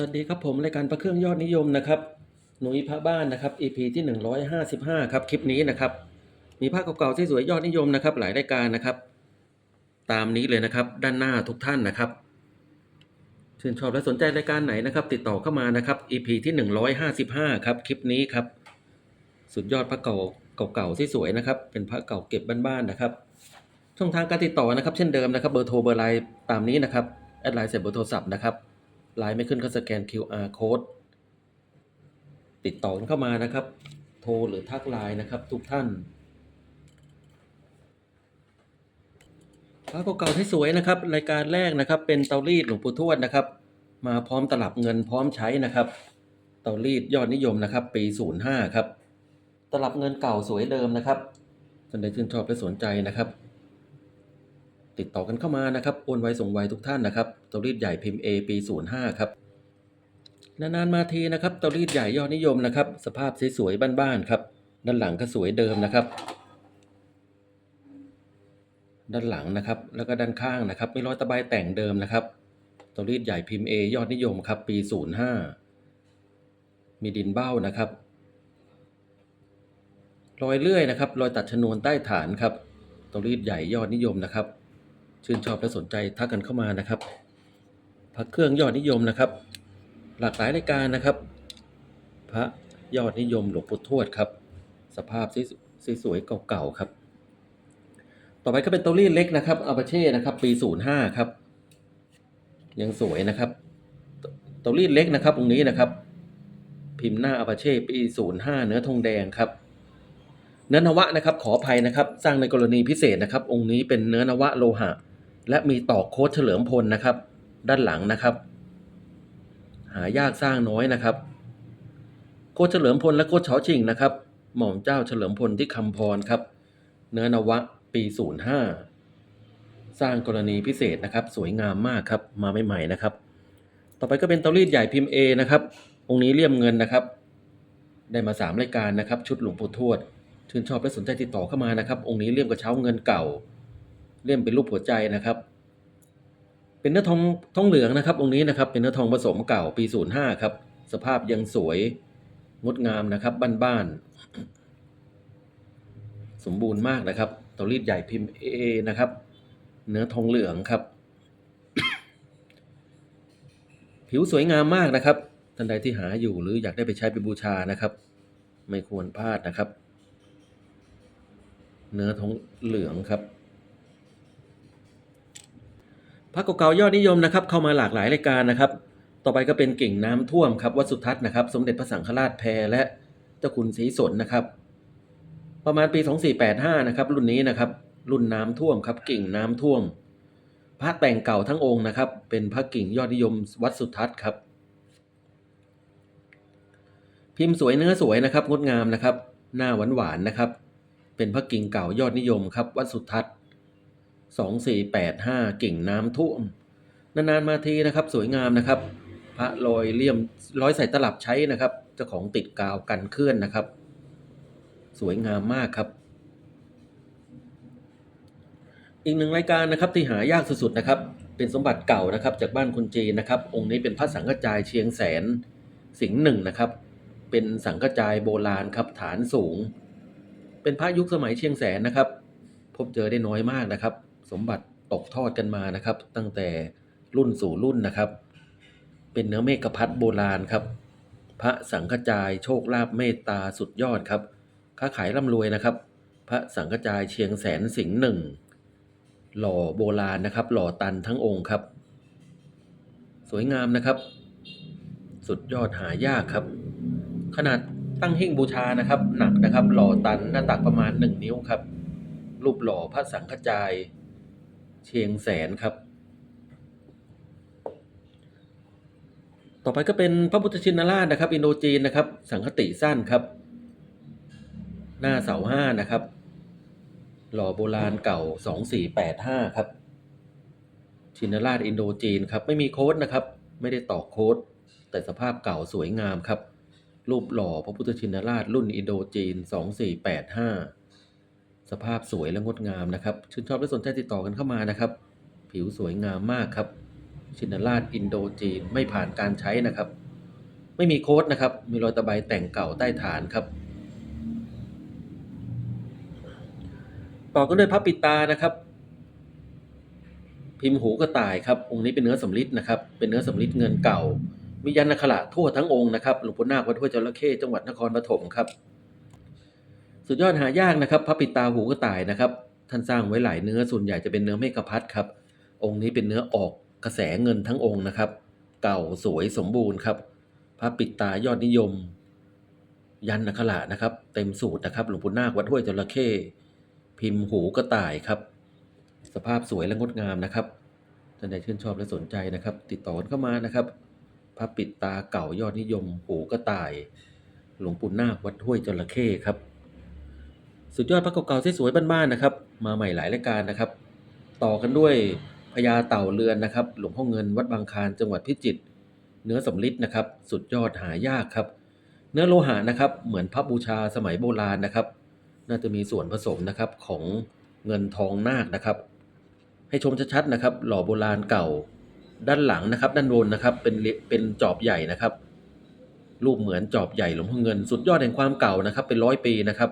สวัสดีครับผมรายการพระเครื่องยอดนิยมนะครับหนุ่ยพระบ้านนะครับ EP ที่ 155 ครับคลิปนี้นะครับ มีภาพเก่าๆที่สวยยอดนิยมนะครับ หลายรายการนะครับ ตามนี้เลยนะครับ ด้านหน้าทุกท่านนะครับชื่นชอบและสนใจรายการไหนนะครับ ติดต่อเข้ามานะครับ EP ที่ 155 ครับคลิปนี้ครับ สุดยอดพระเก่าเก่าๆที่สวยนะครับ เป็นพระเก่าเก็บบ้านๆนะครับ ช่องทางการติดต่อนะครับ เช่นเดิมนะครับเบอร์โทรเบอร์ไลน์ตามนี้นะครับแอดไลน์เสร็จเบอร์โทรศัพท์นะครับ ไลน์ไม่ขึ้นก็สแกน QR code ติดต่อเข้ามานะครับ โทรหรือทักไลน์นะครับ ทุกท่านพระเก่าๆที่สวยนะครับ รายการแรกนะครับ เป็นเตารีดหลวงปู่ทวดนะครับ มาพร้อมตลับเงินพร้อมใช้นะครับ เตารีดยอดนิยมนะครับ ปี 05 ครับ ตลับเงินเก่าสวยเดิมนะครับท่านใดชื่นชอบและสนใจนะครับ ติดต่อกันเข้ามานะครับ โอนไวส่งไวทุกท่านนะครับเตารีดใหญ่พิมพ์ A ปี 05 ครับนานๆมาทีนะครับเตารีดใหญ่ยอดนิยมนะครับ สภาพสวยๆบ้านๆครับ ด้านหลังก็สวยเดิมนะครับ ด้านหลังนะครับ แล้วก็ด้านข้างนะครับมีรอยตะไบแต่งเดิมนะครับเตารีดใหญ่พิมพ์ A ยอดนิยมครับปี 05 มีดินเบ้านะครับรอยเลื่อยนะครับรอยตัดชนวนใต้ฐานครับเตารีดใหญ่ยอดนิยมนะครับ ชื่นชอบและสนใจทักกันเข้ามานะครับพระเครื่องยอดนิยมนะครับ หลากหลายรายการนะครับ พระยอดนิยมหลวงปู่ทวดครับ สภาพสวยๆเก่าๆครับ ต่อไปก็เป็นเตารีดเล็กนะครับอาปาเช่นะครับ ปี 05 ครับ ยังสวยนะครับเตารีดเล็กนะครับตรงนี้นะครับ พิมพ์หน้าอาปาเช่ปี 05 เนื้อทองแดงครับเนื้อนวะนะครับขออภัยนะครับ สร้างในกรณีพิเศษนะครับ องค์นี้เป็นเนื้อนวะโลหะ และมีตอกโค้ดเฉลิมพลนะครับ ด้านหลังนะครับ หายากสร้างน้อยนะครับ โค้ดเฉลิมพลและโค้ดเฉาชิงนะครับ หม่อมเจ้าเฉลิมพลที่คำพรครับ เนื้อนวะปี 05 สร้างกรณีพิเศษนะครับ สวยงามมากครับมาใหม่ๆนะครับ ต่อไปก็เป็นเตารีดใหญ่พิมพ์ A นะครับองค์นี้เลี่ยมเงินนะครับ ได้มา 3 รายการนะครับ ชุดหลวงปู่ทวดชื่นชอบและสนใจติดต่อเข้ามานะครับ องค์นี้เลี่ยมกระเช้าเงินเก่า เล่มเป็นรูปหัวใจนะครับ เป็นเนื้อทองทองเหลืองนะครับ องค์นี้นะครับ เป็นเนื้อทองผสมเก่าปี 05 ครับ สภาพยังสวยงดงามนะครับ บ้านๆสมบูรณ์มากนะครับตารีดใหญ่พิมพ์ A นะครับ เนื้อทองเหลืองครับ ผิวสวยงามมากนะครับท่านใดที่หาอยู่หรืออยากได้ไปใช้เป็นบูชานะครับ ไม่ควรพลาดนะครับ เนื้อทองเหลืองครับ พระเก่าๆยอดนิยมนะครับเข้ามาหลากหลายรายการนะครับ ต่อไปก็เป็นกิ่งน้ำท่วมครับวัดสุทัศน์นะครับ สมเด็จพระสังฆราชแพรและเจ้าคุณศรีสนนะครับ ประมาณปี 2485นะครับรุ่นนี้นะครับ รุ่นน้ำท่วมครับกิ่งน้ำท่วม พระแต่งเก่าทั้งองค์นะครับ เป็นพระกิ่งยอดนิยมวัดสุทัศน์ครับ พิมพ์สวยเนื้อสวยนะครับงดงามนะครับ หน้าหวานหวานๆนะครับ เป็นพระกิ่งเก่ายอดนิยมครับ วัดสุทัศน์ สองสี่แปดห้ากิ่งน้ำท่วม นานๆมาทีนะครับ สวยงามนะครับ พระลอยเลี่ยมร้อยใส่ตลับใช้นะครับ เจ้าของติดกาวกันเคลื่อนนะครับ สวยงามมากครับ อีกหนึ่งรายการนะครับที่หายากสุดๆนะครับ เป็นสมบัติเก่านะครับ จากบ้านคนจีนนะครับ องค์นี้เป็นพระสังฆจายเชียงแสนสิงห์หนึ่งนะครับ เป็นสังฆจายโบราณครับฐานสูง เป็นพระยุคสมัยเชียงแสนนะครับ พบเจอได้น้อยมากนะครับ สมบัติตกทอดกันมานะครับ ตั้งแต่รุ่นสู่รุ่นนะครับ เป็นเนื้อเมฆพัดโบราณครับ พระสังฆจายโชคลาภเมตตาสุดยอดครับ ค้าขายร่ำรวยนะครับ พระสังฆจายเชียงแสนสิงห์หนึ่งหล่อโบราณนะครับ หล่อตันทั้งองค์ครับ สวยงามนะครับ สุดยอดหายากครับ ขนาดตั้งหิ้งบูชานะครับ หนักนะครับ หล่อตันหน้าตักประมาณ 1 นิ้วครับ รูปหล่อพระสังฆจาย เชียงแสนครับ ต่อไปก็เป็นพระพุทธชินราชนะครับ อินโดจีนนะครับ สังคติสั้นครับ หน้าเสาห้านะครับ หล่อโบราณเก่า2485ครับ ชินราชอินโดจีนครับ ไม่มีโค้ดนะครับ ไม่ได้ต่อโค้ด แต่สภาพเก่าสวยงามครับ รูปหล่อพระพุทธชินราชรุ่นอินโดจีน2485ส สภาพสวยและงดงามนะครับ ชื่นชอบและสนใจติดต่อกันเข้ามานะครับ ผิวสวยงามมากครับ ชินราชอินโดจีนไม่ผ่านการใช้นะครับ ไม่มีโค้ดนะครับ มีรอยตะไบแต่งเก่าใต้ฐานครับ ต่อกันด้วยพระปิดตานะครับ พิมพ์หูกระต่ายครับ องค์นี้เป็นเนื้อสำริดนะครับ เป็นเนื้อสำริดเงินเก่า มียันนักขระทั่วทั้งองค์นะครับ หลวงปู่นาควัดห้วยจระเข้จังหวัดนครปฐมครับ สุดยอดหายากนะครับพระปิตาหูกระต่ายนะครับ ท่านสร้างไว้หลายเนื้อส่วนใหญ่จะเป็นเนื้อเมฆพัดครับ องค์นี้เป็นเนื้อออกกระแสเงินทั้งองค์นะครับ เก่าสวยสมบูรณ์ครับ พระปิตายอดนิยม ยันนักขระนะครับ เต็มสูตรนะครับ หลวงปู่นาควัดห้วยจระเข้พิมพ์หูกระต่ายครับ สภาพสวยและงดงามนะครับท่านใดชื่นชอบและสนใจนะครับ ติดต่อเข้ามานะครับพระปิดตาเก่ายอดนิยมหูกระต่าย หลวงปู่นาควัดห้วยจระเข้ครับ สุดยอดพระเก่าๆสวยๆบ้านๆนะครับ มาใหม่หลายรายการนะครับ ต่อกันด้วยพญาเต่าเรือนนะครับ หลวงพ่อเงินวัดบางคานจังหวัดพิจิตรเนื้อสำริดนะครับ สุดยอดหายากครับ เนื้อโลหะนะครับ เหมือนพระบูชาสมัยโบราณนะครับ น่าจะมีส่วนผสมนะครับของเงินทองนาคนะครับ ให้ชมชัดๆนะครับ หล่อโบราณเก่าด้านหลังนะครับ ด้านบนนะครับเป็นเป็นจอบใหญ่นะครับรูปเหมือนจอบใหญ่หลวงพ่อเงิน สุดยอดแห่งความเก่านะครับ เป็นร้อยปีนะครับ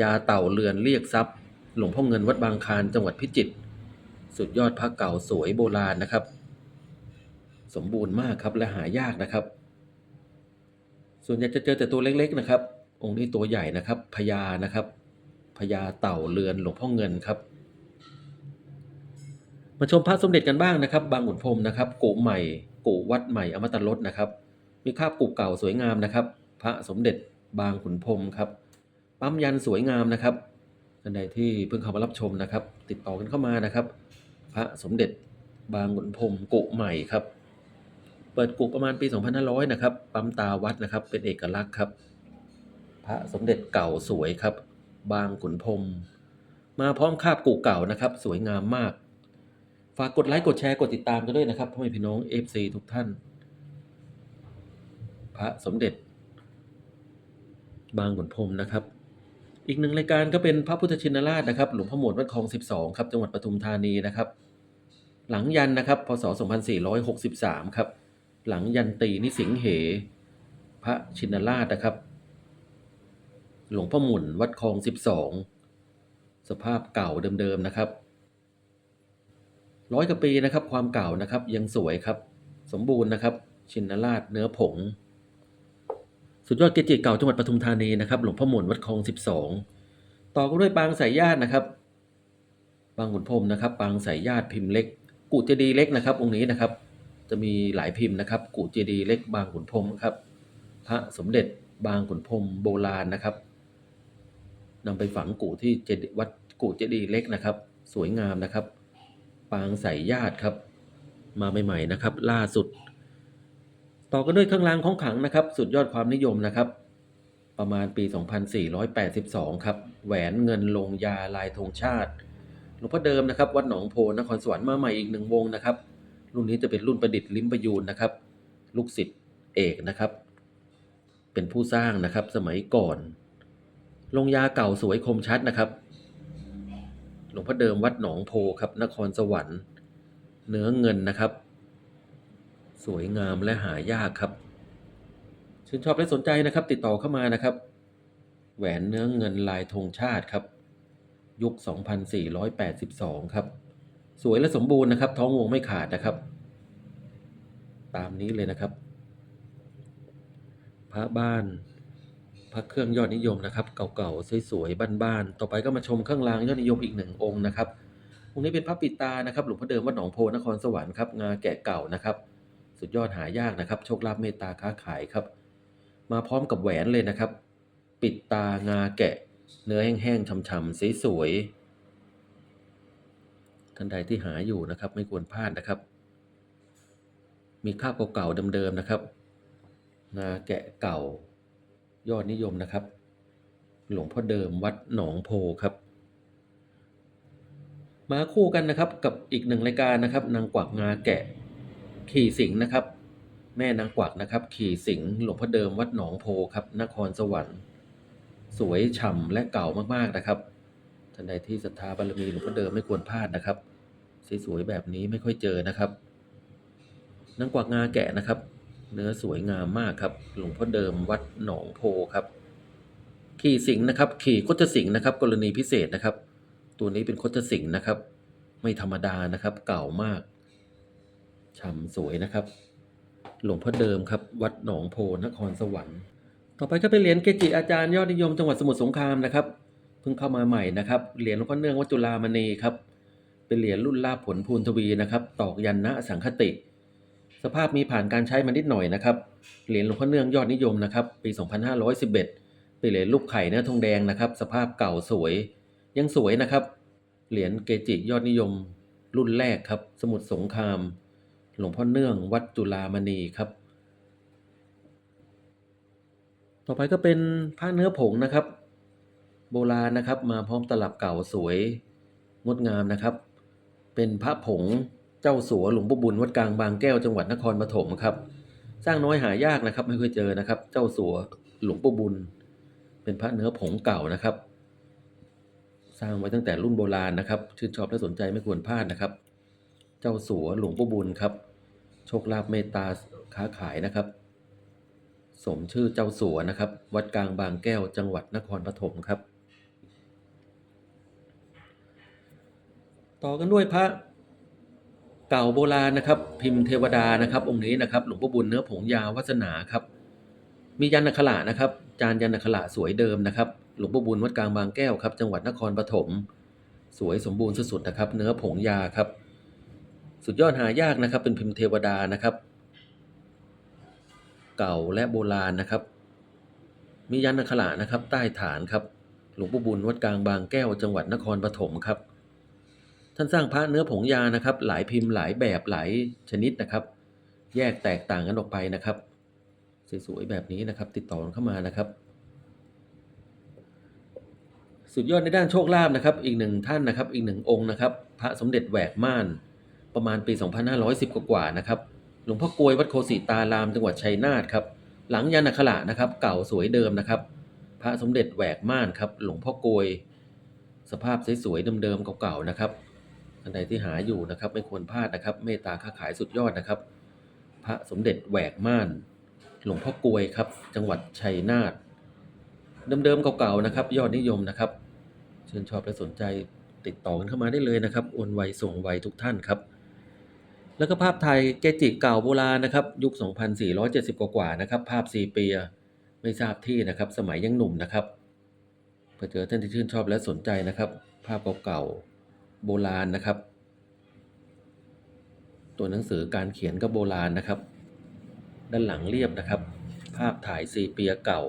ญาเต่าเรือนเรียกทรัพย์ หลวงพ่อเงินวัดบางคลานจังหวัดพิจิตรสุดยอดพระเก่าสวยโบราณนะครับ สมบูรณ์มากครับและหายากนะครับ ส่วนใหญ่จะเจอแต่ตัวเล็กๆนะครับ องค์นี้ตัวใหญ่นะครับพญานะครับพญาเต่าเรือนหลวงพ่อเงินครับ มาชมพระสมเด็จกันบ้างนะครับ บางขุนพรมนะครับกูใหม่กูวัดใหม่อมตะรสนะครับ มีคาบกูเก่าสวยงามนะครับ พระสมเด็จบางขุนพรมครับ ปั๊มยันสวยงามนะครับท่านใดที่เพิ่งเข้ามารับชมนะครับ ติดต่อกันเข้ามานะครับ พระสมเด็จบางขุนพรมกุใหม่ครับ เปิดกุประมาณปี 2500 นะครับ ปั๊มตาวัดนะครับ เป็นเอกลักษณ์ครับ พระสมเด็จเก่าสวยครับ บางขุนพรมมาพร้อมคาบกุเก่านะครับ สวยงามมาก ฝากกดไลค์กดแชร์กดติดตามกันด้วยนะครับพ่อแม่พี่น้อง FC ทุกท่าน พระสมเด็จ บางขุนพรมนะครับ อีกหนึ่งรายการก็เป็นพระพุทธชินราชนะครับ หลวงพ่อหมวดวัดคลอง 12 ครับ จังหวัดปทุมธานีนะครับ หลังยันนะครับ พศ 2463 ครับ หลังยันตีนิสิงเห พระชินราชนะครับ หลวงพ่อหมุนวัดคลอง 12 สภาพเก่าเดิมๆนะครับ ร้อยกว่าปีนะครับ ความเก่านะครับ ยังสวยครับ สมบูรณ์นะครับ ชินราชเนื้อผง สุดยอดเกจิเก่าจังหวัดปทุมธานีนะครับ หลวงพ่อหมุนวัดคลอง12ต่อกันด้วยปางสายญาตินะครับปางขุนพรมนะครับ ปางสายญาติพิมพ์เล็ก กุเจดีเล็กนะครับ องค์นี้นะครับ จะมีหลายพิมพ์นะครับ กุเจดีเล็กบางขุนพรมครับ พระสมเด็จบางขุนพรมโบราณนะครับนำไปฝังกุที่เจดีวัดกุเจดีเล็กนะครับ สวยงามนะครับ ปางสายญาติครับ มาใหม่ๆนะครับ ล่าสุด ต่อกันด้วยเครื่องรางของขลังนะครับ สุดยอดความนิยมนะครับ ประมาณปี 2482 ครับ แหวนเงินลงยาลายธงชาติหลวงพ่อเดิมนะครับ วัดหนองโพนครสวรรค์มาใหม่อีกหนึ่งวงนะครับ รุ่นนี้จะเป็นรุ่นประดิษฐ์ลิมประยูนนะครับ ลูกศิษย์เอกนะครับ เป็นผู้สร้างนะครับสมัยก่อน ลงยาเก่าสวยคมชัดนะครับ หลวงพ่อเดิมวัดหนองโพครับ นครสวรรค์ เนื้อเงินนะครับ สวยงามและหายากครับชื่นชอบและสนใจนะครับ ติดต่อเข้ามานะครับ แหวนเนื้อเงินลายธงชาติครับ ยุค 2482 ครับ สวยและสมบูรณ์นะครับ ท้องวงไม่ขาดนะครับ ตามนี้เลยนะครับ พระบ้านพระเครื่องยอดนิยมนะครับ เก่าๆสวยๆบ้านๆต่อไปก็มาชมเครื่องรางยอดนิยมอีกหนึ่งองค์นะครับองค์นี้เป็นพระปิตานะครับ หลวงพ่อเดิมวัดหนองโพนครสวรรค์ครับงาแกะเก่านะครับ สุดยอดหายากนะครับ โชคลาภเมตตาค้าขายครับ มาพร้อมกับแหวนเลยนะครับ ปิดตางาแกะ เนื้อแห้งๆฉ่ำๆสีสวยท่านใดที่หาอยู่นะครับ ไม่ควรพลาดนะครับ มีคราบเก่าๆเดิมๆนะครับงาแกะเก่ายอดนิยมนะครับ หลวงพ่อเดิมวัดหนองโพครับ มาคู่กันนะครับกับอีกหนึ่งรายการนะครับ นางกวักงาแกะ ขี่สิงห์นะครับ แม่นางกวักนะครับ ขี่สิงห์หลวงพ่อเดิมวัดหนองโพครับ นครสวรรค์ สวยฉ่ำและเก่ามากๆนะครับท่านใดที่ศรัทธาบารมีหลวงพ่อเดิมไม่ควรพลาดนะครับสวยๆแบบนี้ไม่ค่อยเจอนะครับนางกวักงาแกะนะครับ เนื้อสวยงามมากครับ หลวงพ่อเดิมวัดหนองโพครับ ขี่สิงห์นะครับ ขี่คดสิงห์นะครับ กรณีพิเศษนะครับ ตัวนี้เป็นคดสิงห์นะครับ ไม่ธรรมดานะครับ เก่ามาก ฉ่ำสวยนะครับ หลวงพ่อเดิมครับ วัดหนองโพนครสวรรค์ ต่อไปก็เป็นเหรียญเกจิอาจารย์ยอดนิยมจังหวัดสมุทรสงครามนะครับเพิ่งเข้ามาใหม่นะครับเหรียญหลวงพ่อเนื่องวัดจุฬามณีครับ เป็นเหรียญรุ่นลาภผลภูนทวีนะครับตอกยันนะสังคติ สภาพมีผ่านการใช้มานิดหน่อยนะครับเหรียญหลวงพ่อเนื่องยอดนิยมนะครับปี 2511 เป็นเหรียญรูปไข่เนื้อทองแดงนะครับ สภาพเก่าสวย ยังสวยนะครับเหรียญเกจิยอดนิยม รุ่นแรกครับ สมุทรสงคราม หลวงพ่อเนื่องวัดจุฬามณีครับ ต่อไปก็เป็นผ้าเนื้อผงนะครับ โบราณนะครับมาพร้อมตลับเก่าสวยงดงามนะครับ เป็นพระผงเจ้าสัวหลวงปู่บุญวัดกลางบางแก้วจังหวัดนครปฐมครับ สร้างน้อยหายากนะครับ ไม่เคยเจอนะครับ เจ้าสัวหลวงปู่บุญ เป็นพระเนื้อผงเก่านะครับ สร้างไว้ตั้งแต่รุ่นโบราณนะครับ ชื่นชอบและสนใจไม่ควรพลาดนะครับ เจ้าสัวหลวงปู่บุญครับ โชคลาภเมตตาค้าขายนะครับ สมชื่อเจ้าสัวนะครับ วัดกลางบางแก้วจังหวัดนครปฐมครับ ต่อกันด้วยพระเก่าโบราณนะครับ พิมพ์เทวดานะครับองค์นี้นะครับ หลวงพ่อบุญเนื้อผงยาวัสนาครับ มียันอักขระนะครับ จานยันอักขระสวยเดิมนะครับ หลวงพ่อบุญวัดกลางบางแก้วครับ จังหวัดนครปฐมสวยสมบูรณ์สุดๆนะครับ เนื้อผงยาครับ สุดยอดหายากนะครับ เป็นพิมพ์เทวดานะครับ เก่าและโบราณนะครับ มียันอักขระนะครับ ใต้ฐานครับ หลวงปู่บุญวัดกลางบางแก้วจังหวัดนครปฐมครับ ท่านสร้างพระเนื้อผงยานะครับ หลายพิมพ์หลายแบบหลายชนิดนะครับ แยกแตกต่างกันออกไปนะครับสวยๆแบบนี้นะครับ ติดต่อเข้ามานะครับสุดยอดในด้านโชคลาภนะครับ อีกหนึ่งท่านนะครับ อีกหนึ่งองค์นะครับ พระสมเด็จแหวกม่าน ประมาณปี 2510 กว่าๆนะครับ หลวงพ่อกลวยวัดโคสิตารามจังหวัดชัยนาทครับ หลังยันอักขระนะครับ เก่าสวยเดิมนะครับ พระสมเด็จแหวกม่านครับ หลวงพ่อกลวย สภาพสวยๆเดิมๆเก่าๆนะครับท่านใดที่หาอยู่นะครับไม่ควรพลาดนะครับ เมตตาค้าขายสุดยอดนะครับ พระสมเด็จแหวกม่าน หลวงพ่อกลวยครับ จังหวัดชัยนาทเดิมๆเก่าๆนะครับ ยอดนิยมนะครับเชื่นชอบและสนใจติดต่อกันเข้ามาได้เลยนะครับโอนไวส่งไวทุกท่านครับ แล้วก็ภาพไทยเกจิเก่าโบราณนะครับ ยุค 2470 กว่าๆนะครับ ภาพซีเปียไม่ทราบที่นะครับ สมัยยังหนุ่มนะครับเพื่อเจอท่านที่ชื่นชอบและสนใจนะครับ ภาพเก่าๆโบราณนะครับ ตัวหนังสือการเขียนก็โบราณนะครับ ด้านหลังเรียบนะครับ ภาพถ่ายซีเปียเก่า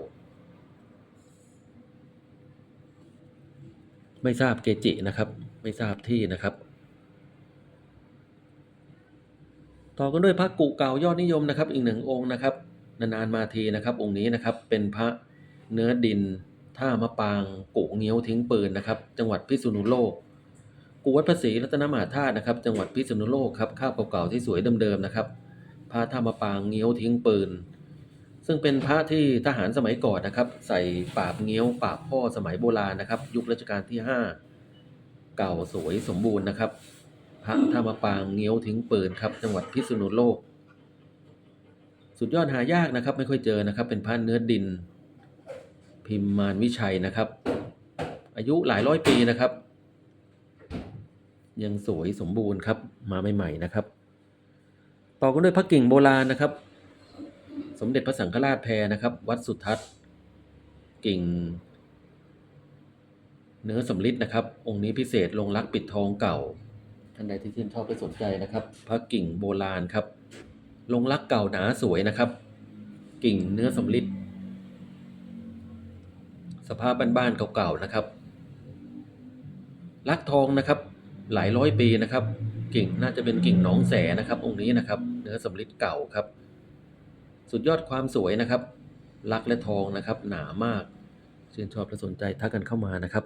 ไม่ทราบเกจินะครับ ไม่ทราบที่นะครับ ต่อกันด้วยพระกุเก่ายอดนิยมนะครับ อีกหนึ่งองค์นะครับ นานๆมาทีนะครับ องค์นี้นะครับเป็นพระเนื้อดินท่ามะปางกุเงี้ยวทิ้งปืนนะครับ จังหวัดพิษณุโลกกุวัดภาษีรัตนมหาธาตุนะครับ จังหวัดพิษณุโลกครับข้าวเก่าๆที่สวยเดิมๆนะครับพระท่ามะปางเงี้ยวทิ้งปืน ซึ่งเป็นพระที่ทหารสมัยก่อนนะครับ ใส่ปราบเงี้ยวปราบพ่อสมัยโบราณนะครับ ยุครัชกาลที่ห้าเก่าสวยสมบูรณ์นะครับ พระท่ามปางเงี้ยวทิ้งปืนครับ จังหวัดพิษณุโลก สุดยอดหายากนะครับ ไม่ค่อยเจอนะครับ เป็นพระเนื้อดิน พิมพ์มารวิชัยนะครับ อายุหลายร้อยปีนะครับ ยังสวยสมบูรณ์ครับ มาใหม่ๆนะครับ ต่อกันด้วยพระกิ่งโบราณนะครับ สมเด็จพระสังฆราชแพรนะครับ วัดสุทัศน์กิ่งเนื้อสำลิดนะครับ องค์นี้พิเศษลงรักปิดทองเก่าานใดที่ชื่นชอบและสนใจนะครับพระกิ่งโบราณครับ ลงรักเก่าหนาสวยนะครับ กิ่งเนื้อสำลิดสภาพบ้านๆเก่าๆนะครับ ลักทองนะครับ หลายร้อยปีนะครับ กิ่งน่าจะเป็นกิ่งหนองแสนะครับ องค์นี้นะครับ เนื้อสำลิดเก่าครับ สุดยอดความสวยนะครับ ลักและทองนะครับ หนามากชื่นชอบและสนใจทักกันเข้ามานะครับ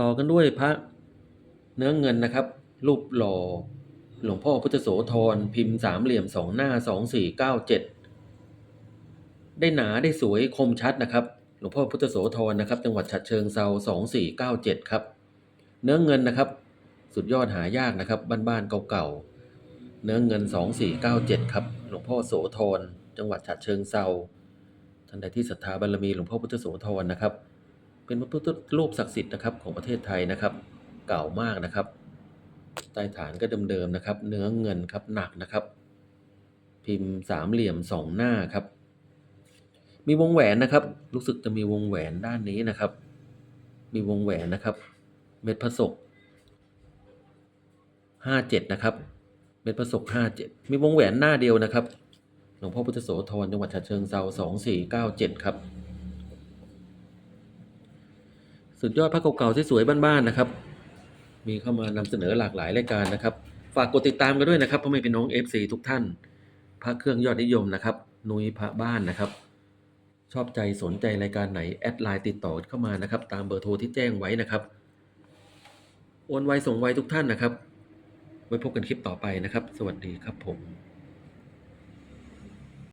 ต่อกันด้วยพระ เนื้อเงินนะครับ รูปหล่อ หลวงพ่อพุทธโสธรพิมพ์สามเหลี่ยมสองหน้าสองสี่เก้าเจ็ดได้หนาได้สวยคมชัดนะครับ หลวงพ่อพุทธโสธรนะครับ จังหวัดฉะเชิงเซาสองสี่เก้าเจ็ดครับ เนื้อเงินนะครับ สุดยอดหายากนะครับ บ้านๆเก่าๆเนื้อเงิน2497ครับ หลวงพ่อโสธรจังหวัดฉะเชิงเซาท่านใดที่ศรัทธาบารมีหลวงพ่อพุทธโสธรนะครับ เป็นพระพุทธรูปศักดิ์สิทธิ์นะครับของประเทศไทยนะครับ เก่ามากนะครับ ใต้ฐานก็เดิมๆนะครับ เนื้อเงินครับหนักนะครับ พิมพ์สามเหลี่ยมสองหน้าครับ มีวงแหวนนะครับ รู้สึกจะมีวงแหวนด้านนี้นะครับ มีวงแหวนนะครับ เม็ดพระศกห้าเจ็ดนะครับ เม็ดพระศกห้าเจ็ดมีวงแหวนหน้าเดียวนะครับหลวงพ่อพุทธโสธรจังหวัดฉะเชิงเซาสองสี่เก้าเจ็ดครับ สุดยอดพระเก่าๆสวยๆบ้านๆนะครับ มีเข้ามานำเสนอหลากหลายรายการนะครับ ฝากกดติดตามกันด้วยนะครับพ่อแม่พี่น้อง FC ทุกท่านพระเครื่องยอดนิยมนะครับนุยพระบ้านนะครับ ชอบใจสนใจรายการไหนแอดไลน์ติดต่อเข้ามานะครับ ตามเบอร์โทรที่แจ้งไว้นะครับโอนไวส่งไวทุกท่านนะครับ ไว้พบกันคลิปต่อไปนะครับ สวัสดีครับผม